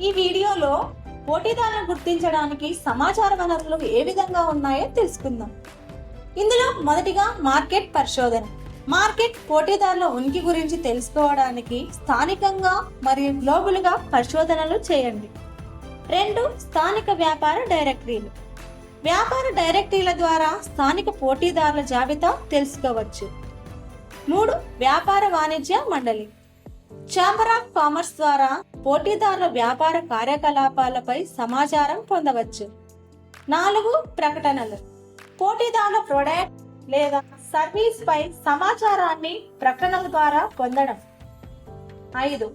ఈ వీడియోలో పోటీదారులను గుర్తించడానికి సమాచార వనరులు ఏ విధంగా ఉన్నాయో తెలుసుకుందాం. ఇందులో మొదటిగా మార్కెట్ పరిశోధన. మార్కెట్ పోటీదారుల ఉనికి గురించి తెలుసుకోవడానికి స్థానికంగా మరియు గ్లోబల్గా పరిశోధనలు చేయండి. రెండు స్థానిక వ్యాపార డైరెక్టరీలు. వ్యాపార డైరెక్టరీల ద్వారా స్థానిక పోటీదారుల జాబితా తెలుసుకోవచ్చు. మూడు వ్యాపార వాణిజ్య మండలి. ఛాంబర్ ఆఫ్ కామర్స్ ద్వారా పోటీదారుల వ్యాపార కార్యకలాపాలపై సమాచారం పొందవచ్చు. నాలుగు ప్రకటనలు. పోటీదారుల ప్రొడక్ట్ లేదా సర్వీస్ పై సమాచారాన్ని ప్రకటనల ద్వారా పొందడం. ఐదు.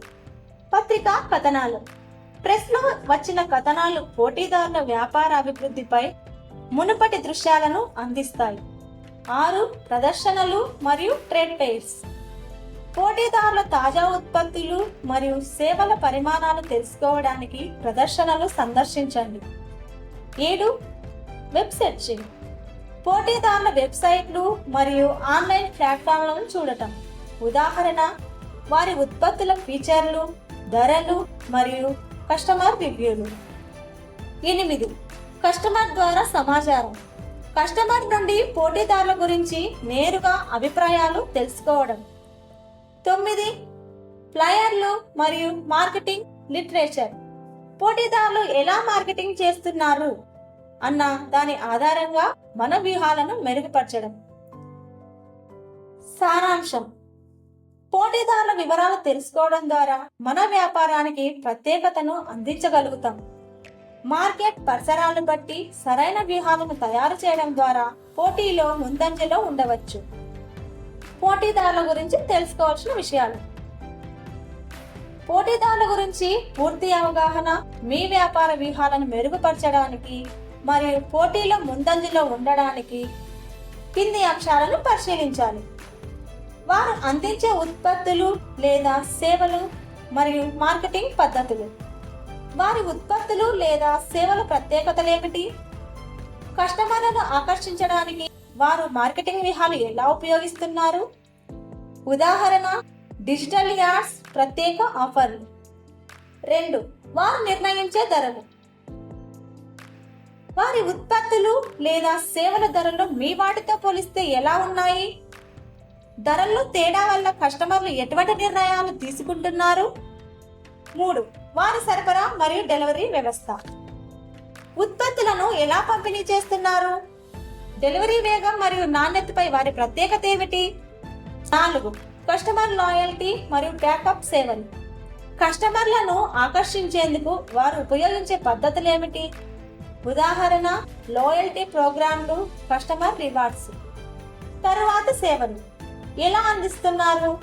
పత్రికా కథనాలు. ప్రెస్లో వచ్చిన కథనాలు పోటీదారుల వ్యాపార అభివృద్ధిపై మునుపటి దృశ్యాలను అందిస్తాయి. ఆరు. ప్రదర్శనలు మరియు ట్రేడ్ ఫెయిర్స్ పోటీదారుల తాజా ఉత్పత్తులు మరియు సేవల పరిమాణాలు తెలుసుకోవడానికి ప్రదర్శనలు సందర్శించండి. ఏడు వెబ్ సెర్చింగ్. పోటీదారుల వెబ్సైట్లు మరియు ఆన్లైన్ ప్లాట్ఫామ్లను చూడటం. ఉదాహరణ వారి ఉత్పత్తుల ఫీచర్లు ధరలు మరియు కస్టమర్ రివ్యూలు. ఎనిమిది కస్టమర్ ద్వారా సమాచారం. కస్టమర్ నుండి పోటీదారుల గురించి నేరుగా అభిప్రాయాలు తెలుసుకోవడం. తొమ్మిది. ఫ్లయర్లు మరియు మార్కెటింగ్ లిటరేచర్. పోటీదారులు ఎలా మార్కెటింగ్ చేస్తున్నారు? అన్న దాని ఆధారంగా మన వ్యూహాలను మెరుగుపరచడం. సారాంశం. పోటీదారుల వివరాలు తెలుసుకోవడం ద్వారా మన వ్యాపారానికి ప్రత్యేకతను అందించగలుగుతాం. మార్కెట్ పరిసరాలను బట్టి సరైన వ్యూహాలను తయారు చేయడం ద్వారా పోటీలో ముందంజలో ఉండవచ్చు. పోటీదారుల గురించి తెలుసుకోవాల్సిన విషయాలు. పోటీదారుల గురించి పూర్తి అవగాహన మీ వ్యాపార వ్యూహాలను మెరుగుపరచడానికి మరియు పోటీలో ముందంజలో ఉండడానికి కింది అంశాలను పరిశీలించాలి. వారు అందించే ఉత్పత్తులు లేదా సేవలు మరియు మార్కెటింగ్ పద్ధతులు. వారి ఉత్పత్తులు లేదా సేవల ప్రత్యేకతలు ఏమిటి? కస్టమర్లను ఆకర్షించడానికి వారు మార్కెటింగ్ వ్యూహాలు ఎలా ఉపయోగిస్తున్నారు? ఉదాహరణ డిజిటల్ యాడ్స్ ప్రత్యేక ఆఫర్లు రెండు వారు నిర్ణయించే ధరలు. వారి ఉత్పత్తులు లేదా సేవల ధరలు మీ వాటితో పోలిస్తే ఎలా ఉన్నాయి? ధరల్లో తేడా వల్ల కస్టమర్లు ఎటువంటి నిర్ణయాలు తీసుకుంటున్నారు? మూడు వారి సరఫరా మరియు డెలివరీ వ్యవస్థ. ఉత్పత్తులను ఎలా పంపిణీ చేస్తున్నారు? డెలివరీ వేగం మరియు నాణ్యతపై వారి ప్రత్యేకత ఏమిటి? నాలుగు. కస్టమర్ లాయల్టీ మరియు బ్యాకప్ సేవలు. కస్టమర్లను ఆకర్షించేందుకు వారు ఉపయోగించే పద్ధతులు ఏమిటి? ఉదాహరణ లాయల్టీ ప్రోగ్రాంలు కస్టమర్ రివార్డ్స్. తరువాత సేవలు. ఎలా అందిస్తున్నారు?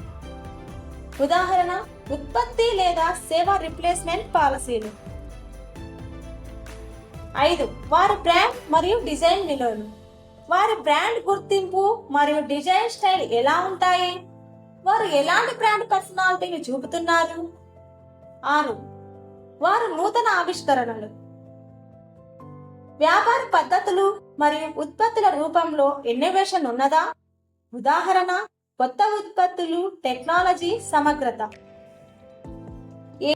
ఉదాహరణ ఉత్పత్తి లేదా సేవ రిప్లేస్మెంట్ పాలసీలు. ఐదు. వారు బ్రాండ్ మరియు డిజైన్ విలువలు. వారి బ్రాండ్ గుర్తింపు మరియు డిజైన్ స్టైల్ ఎలా ఉంటాయి? వారు ఎలాంటి బ్రాండ్ పర్సనాలిటీని చూపుతున్నారు? ఆరు వారు నూతన ఆవిష్కరణలు. వ్యాపార పద్ధతులు మరియు ఉత్పత్తుల రూపంలో ఇన్నోవేషన్ ఉన్నదా? ఉదాహరణ కొత్త ఉత్పత్తులు టెక్నాలజీ సమగ్రత. ఏ-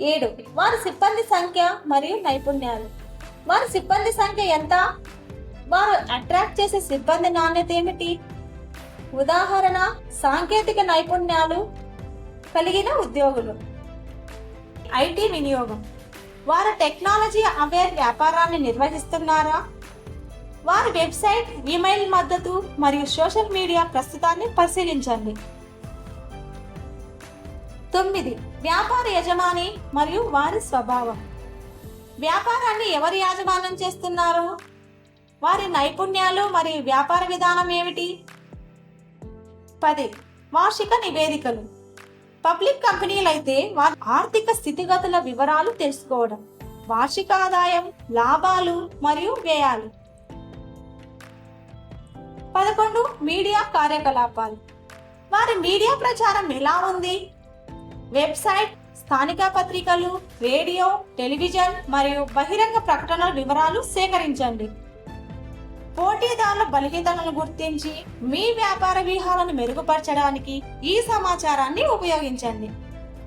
ఏడు వారి సిబ్బంది సంఖ్య మరియు నైపుణ్యాలు. వారి సిబ్బంది సంఖ్య ఎంత? వారు అట్రాక్ట్ చేసే సిబ్బంది నాణ్యత ఏమిటి? ఉదాహరణ సాంకేతిక నైపుణ్యాలు కలిగిన ఉద్యోగులు. ఐటీ వినియోగం. వారు టెక్నాలజీ అవేర్ వ్యాపారాన్ని నిర్వహిస్తున్నారా? వారి వెబ్సైట్ ఈమెయిల్ మద్దతు మరియు సోషల్ మీడియా ప్రస్తుతాన్ని పరిశీలించండి. తొమ్మిది. వ్యాపార యజమాని మరియు వారి స్వభావం. వ్యాపారాన్ని ఎవరు యాజమాన్యం చేస్తున్నారు? వారి నైపుణ్యాలు మరియు వ్యాపార విధానం ఏమిటి? పది వార్షిక నివేదికలు. పబ్లిక్ కంపెనీలైతే వారి ఆర్థిక స్థితిగతుల వివరాలు తెలుసుకోవడం వార్షిక ఆదాయం లాభాలు మరియు వ్యయాలు. పదకొండు మీడియా కార్యకలాపాలు. వారి మీడియా ప్రచారం ఎలా ఉంది? వెబ్సైట్ స్థానిక పత్రికలు రేడియో టెలివిజన్ మరియు బహిరంగ ప్రకటనల వివరాలు సేకరించండి. పోటీదారుల బలహీనతలను గుర్తించి మీ వ్యాపార వ్యూహాలను మెరుగుపరచడానికి ఈ సమాచారాన్ని ఉపయోగించండి.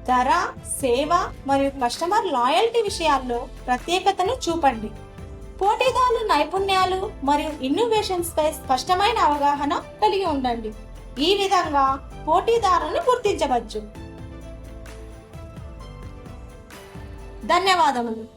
ధర సేవ మరియు కస్టమర్ లాయల్టీ విషయాల్లో ప్రత్యేకతను చూపండి. పోటీదారుల నైపుణ్యాలు మరియు ఇన్నోవేషన్స్ పై స్పష్టమైన అవగాహన కలిగి ఉండండి. ఈ విధంగా పోటీదారులను గుర్తించవచ్చు. ధన్యవాదములు.